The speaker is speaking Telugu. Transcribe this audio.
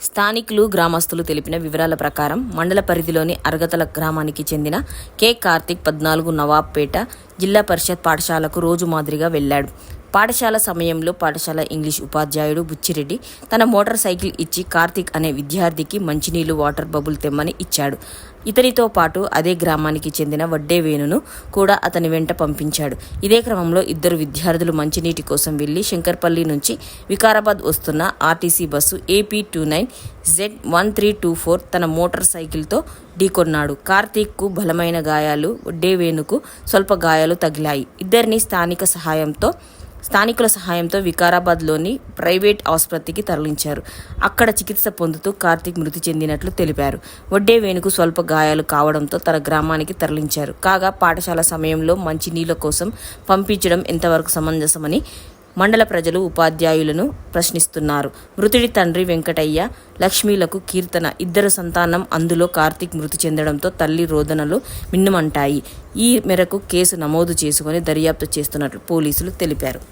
స్థానికులు గ్రామస్తులు తెలిపిన వివరాల ప్రకారం మండల పరిధిలోని అరగతల గ్రామానికి చెందిన కె. కార్తిక్ పద్నాలుగు నవాబ్పేట జిల్లా పరిషత్ పాఠశాలకు రోజు మాదిరిగా వెళ్ళాడు. పాఠశాల సమయంలో పాఠశాల ఇంగ్లీష్ ఉపాధ్యాయుడు బుచ్చిరెడ్డి తన మోటార్ సైకిల్ ఇచ్చి కార్తిక్ అనే విద్యార్థికి మంచినీళ్ళు వాటర్ బబుల్ తెమ్మని ఇచ్చాడు. ఇతనితో పాటు అదే గ్రామానికి చెందిన వడ్డే వేణును కూడా అతని వెంట పంపించాడు. ఇదే క్రమంలో ఇద్దరు విద్యార్థులు మంచినీటి కోసం వెళ్ళి శంకర్పల్లి నుంచి వికారాబాద్ వస్తున్న RTC bus AP two nine Z one three two four తన మోటార్ సైకిల్తో ఢీకొన్నాడు. కార్తీక్కు బలమైన గాయాలు వడ్డే వేణుకు స్వల్ప గాయాలు తగిలాయి. ఇద్దరిని స్థానిక సహాయంతో స్థానికుల సహాయంతో వికారాబాద్లోని ప్రైవేట్ ఆసుపత్రికి తరలించారు. అక్కడ చికిత్స పొందుతూ కార్తీక్ మృతి చెందినట్లు తెలిపారు. వడ్డే వేణుకు స్వల్ప గాయాలు కావడంతో తన గ్రామానికి తరలించారు. కాగా పాఠశాల సమయంలో మంచినీళ్ళ కోసం పంపించడం ఎంతవరకు సమంజసమని మండల ప్రజలు ఉపాధ్యాయులను ప్రశ్నిస్తున్నారు. మృతుడి తండ్రి వెంకటయ్య లక్ష్మీలకు కీర్తన ఇద్దరు సంతానం అందులో కార్తీక్ మృతి చెందడంతో తల్లి రోదనలు మిన్నుమంటాయి. ఈ మేరకు కేసు నమోదు చేసుకుని దర్యాప్తు చేస్తున్నట్లు పోలీసులు తెలిపారు.